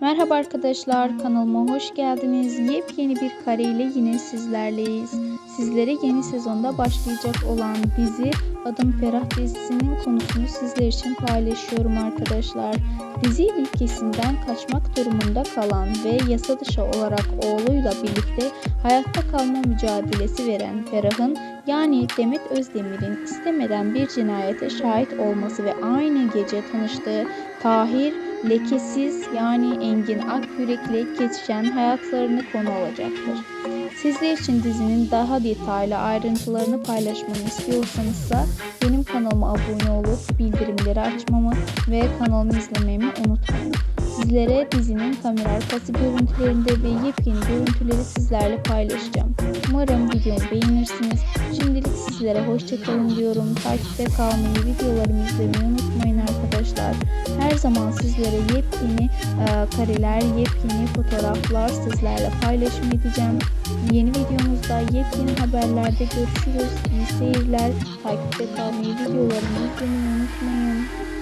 Merhaba arkadaşlar kanalıma hoş geldiniz. Yepyeni bir kareyle yine sizlerleyiz. Sizlere yeni sezonda başlayacak olan dizi Adım Ferah dizisinin konusunu sizler için paylaşıyorum arkadaşlar. Dizi ülkesinden kaçmak durumunda kalan ve yasa dışı olarak oğluyla birlikte hayatta kalma mücadelesi veren Ferah'ın yani Demet Özdemir'in istemeden bir cinayete şahit olması ve aynı gece tanıştığı Tahir lekesiz yani Engin Akyürek'le geçen hayatlarını konu olacaktır. Sizler için dizinin daha detaylı ayrıntılarını paylaşmamı istiyorsanız da benim kanalıma abone olup bildirimleri açmamı ve kanalımı izlememi unutmayın. Sizlere dizinin kamera arkası görüntülerinde ve yepyeni görüntüleri sizlerle paylaşacağım. Umarım videomu beğenirsiniz. Şimdilik sizlere hoşçakalın diyorum. Takipte kalmayı, videolarımı izlemeyi unutmayın. Her zaman sizlere yepyeni e, kareler, yepyeni fotoğraflar sizlerle paylaşım edeceğim. Yeni videomuzda yepyeni haberlerde görüşürüz. İyi seyirler. Takipte kalmayı, videolarımı izlemeyi unutmayın.